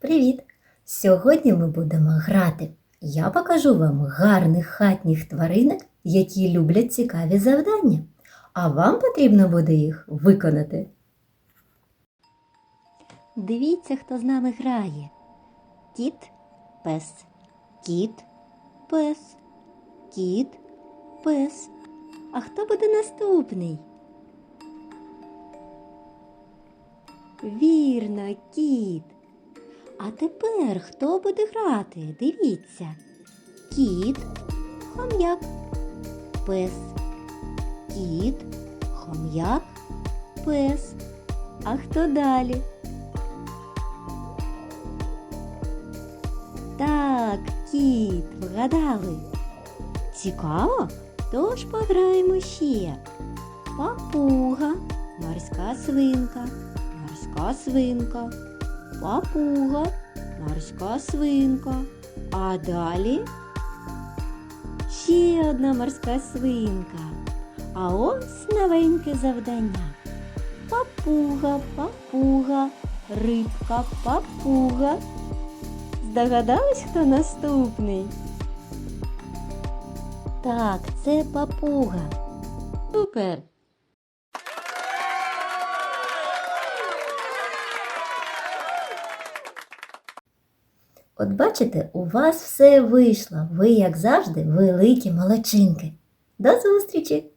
Привіт! Сьогодні ми будемо грати. Я покажу вам гарних хатніх тваринок, які люблять цікаві завдання. А вам потрібно буде їх виконати. Дивіться, хто з нами грає. Кіт, пес, кіт, пес, кіт, пес. А хто буде наступний? Вірно, кіт. А тепер хто буде грати? Дивіться. Кіт, хом'як, пес, кіт, хом'як, пес. А хто далі? Так, кіт, вгадали. Цікаво? Тож пограємо ще. Папуга, морська свинка, морська свинка, папуга, морська свинка. А далі ще одна морська свинка. А ось новеньке завдання. Папуга, папуга, рибка, папуга. Здогадались, хто наступний? Так, це папуга. Супер! От бачите, у вас все вийшло. Ви, як завжди, великі молодчинки. До зустрічі!